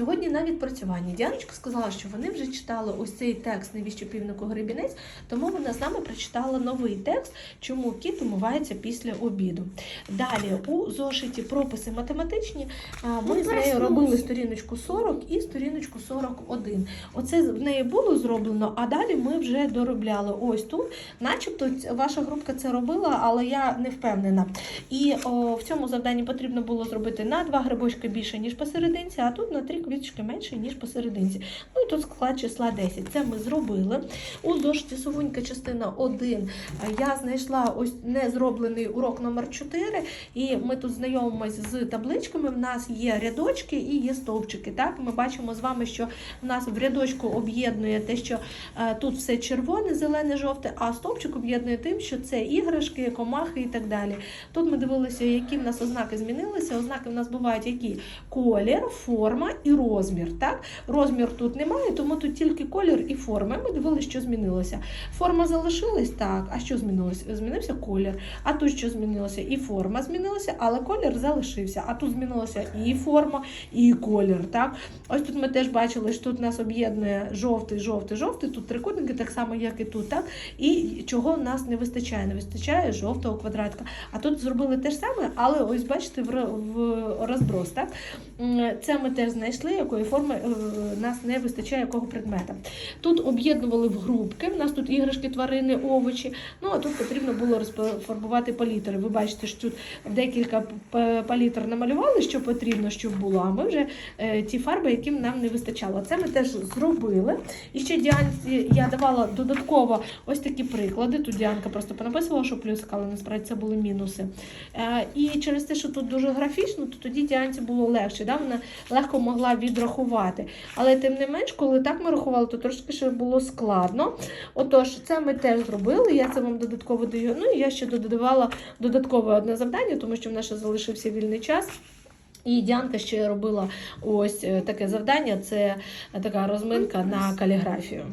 Сьогодні на відпрацюванні Діаночка сказала, що вони вже читали ось цей текст навіщо півнику гребінець, тому вона з нами прочитала новий текст, чому кіт умивається після обіду. Далі у зошиті прописи математичні ми з нею робили сторіночку 40 і сторіночку 41. Оце в неї було зроблено, а далі ми вже доробляли ось тут. Начебто ваша групка це робила, але я не впевнена. І о, в цьому завданні потрібно було зробити на два грибочки більше, ніж посерединці, а тут на три квіточки менше, ніж посерединці. Ну і тут склад числа 10. Це ми зробили. У зошиті Совунька частина 1 я знайшла ось не зроблений урок номер 4 і ми тут знайомимось з табличками. В нас є рядочки і є стовпчики. Так, ми бачимо з вами, що в нас в рядочку об'єднує те, що е, тут все червоне, зелене, жовте, а стовпчик об'єднує тим, що це іграшки, комахи і так далі. Тут ми дивилися, які в нас ознаки змінилися. Ознаки в нас бувають які колір, форма і розмір. Так, розмір тут немає, тому тут тільки колір і форма. Ми дивилися, що змінилося. Форма залишилась так. А що змінилося? Змінився колір. А тут що змінилося? І форма змінилася, але колір залишився. А тут змінилася і форма, і колір. Так, ось тут ми теж бачили, що тут нас об'єднує жовтий, жовтий, жовтий. Тут трикутники, так само, як і тут. Так, і чого нас не вистачає? Не вистачає жовтого квадратика. А тут зробили те ж саме, але ось бачите, в, розброс. Так? Це ми теж знайшли, якої форми е, нас не вистачає якого предмета. Тут об'єднували в групки. У нас тут іграшки, тварини, овочі. Ну а тут потрібно було розфарбувати палітри. Ви бачите, що тут декілька палітр намалювали, що потрібно, щоб було. А ми вже е, ті фарби, яким нам не вистачало. Це ми теж зробили. І ще Діанці я давала додатково ось такі приклади. Тут Діанка просто понаписувала, що плюсик, але насправді це були мінуси. Е, і через те, що тут дуже графічно, то тоді Діанці було легше. Да? Вона легко могла відрахувати. Але тим не менш, коли так ми рахували, то трошки ще було складно. Отож, це ми теж зробили. Я це вам додатково даю. Ну і я ще додавала додаткове одне завдання, тому що в нас ще залишився вільний час. І Діанка ще робила ось е, таке завдання: це така розминка на каліграфію.